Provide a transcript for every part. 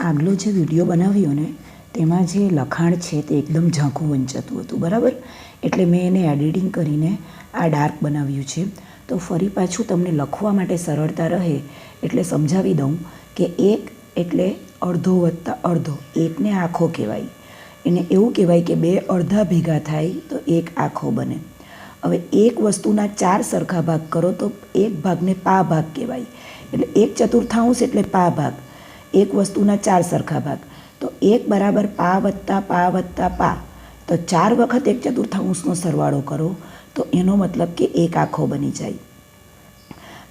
આગલો જે વીડિયો બનાવ્યો ને, તેમાં જે લખાણ છે તે એકદમ ઝાંખું વંચાતું હતું, બરાબર? એટલે મેં એને એડિટિંગ કરીને આ ડાર્ક બનાવ્યું છે. તો ફરી પાછું તમને લખવા માટે સરળતા રહે એટલે સમજાવી દઉં કે એક એટલે અડધો વત્તા અડધો, એકને આખો કહેવાય. એને એવું કહેવાય કે બે અડધા ભેગા થાય તો એક આખો બને. હવે એક વસ્તુના ચાર સરખા ભાગ કરો તો એક ભાગને પા ભાગ કહેવાય. એટલે એક ચતુર્થાંશ એટલે પા ભાગ. એક વસ્તુના ચાર સરખા ભાગ. તો એક બરાબર પા વત્તા પા વત્તા પા. તો ચાર વખત એક ચતુર્થાંશનો સરવાળો કરો, તો એનો મતલબ કે એક આખો બની જાય.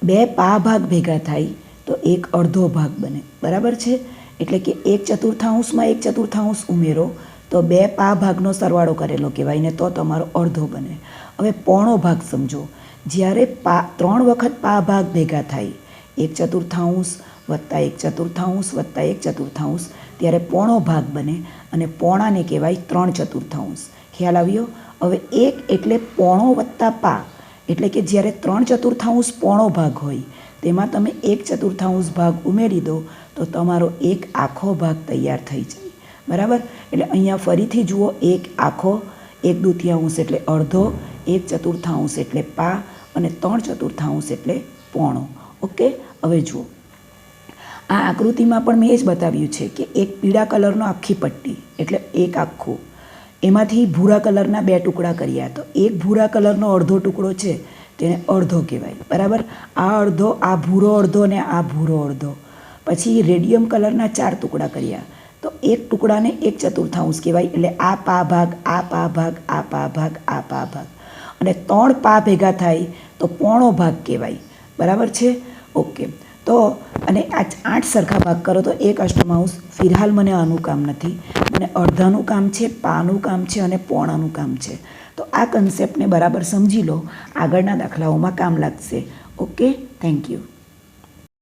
બે પા ભાગ ભેગા થાય, તો એક અડધો ભાગ બને. બરાબર છે? એટલે કે એક ચતુર્થાંશમાં એક ચતુર્થાંશ ઉમેરો, તો બે પા ભાગનો સરવાળો કરેલો કહેવાય, ને તો તમારો અડધો બને. હવે પોણો ભાગ સમજો. જ્યારે પા, ત્રણ વખત પા ભાગ ભેગા થાય, એક ચતુર્થાંશ વત્તા એક ચતુર્થાંશ વત્તા એક ચતુર્થાંશ, ત્યારે પોણો ભાગ બને અને પોણાને કહેવાય ત્રણ ચતુર્થાંશ. ખ્યાલ આવ્યો? હવે એક એટલે પોણો વત્તા પા, એટલે કે જ્યારે ત્રણ ચતુર્થાંશ પોણો ભાગ હોય, તેમાં તમે એક ચતુર્થાંશ ભાગ ઉમેરી દો, તો તમારો એક આખો ભાગ તૈયાર થઈ જાય. બરાબર? એટલે અહીંયા ફરીથી જુઓ, એક આખો, એક દુતિયાંશ એટલે અડધો, એક ચતુર્થાંશ એટલે પા, અને ત્રણ ચતુર્થાંશ એટલે પોણો. ઓકે? હવે જુઓ. આ આકૃતિમાં પણ મેં એ જ બતાવ્યું છે કે એક પીળા કલરનો આખી પટ્ટી, એટલે એક આખું. એમાંથી ભૂરા કલરના બે ટુકડા કર્યા. તો એક ભૂરા કલરનો અડધો ટુકડો છે, તેને અડધો કહેવાય. બરાબર? આ અડધો, આ ભૂરો અડધો ને આ ભૂરો અડધો. પછી રેડિયમ કલરના ચાર ટુકડા કર્યા. તો એક ટુકડાને એક ચતુર્થાંશ કહેવાય, એટલે આ પા ભાગ, આ પા ભાગ, આ પા ભાગ, આ પા ભાગ. અને ત્રણ પા ભેગા થાય તો પોણો ભાગ કહેવાય. બરાબર છે? ઓકે. તો અને આ આઠ સરખા ભાગ કરો તો એક અષ્ટમાંશ ફિલહાલ મને આનું કામ નથી. મને અડધાનું કામ છે, પાનું કામ છે અને પોણાનું કામ છે. તો આ કન્સેપ્ટને બરાબર સમજી લો. આગળના દાખલાઓમાં કામ લાગશે. Okay thank you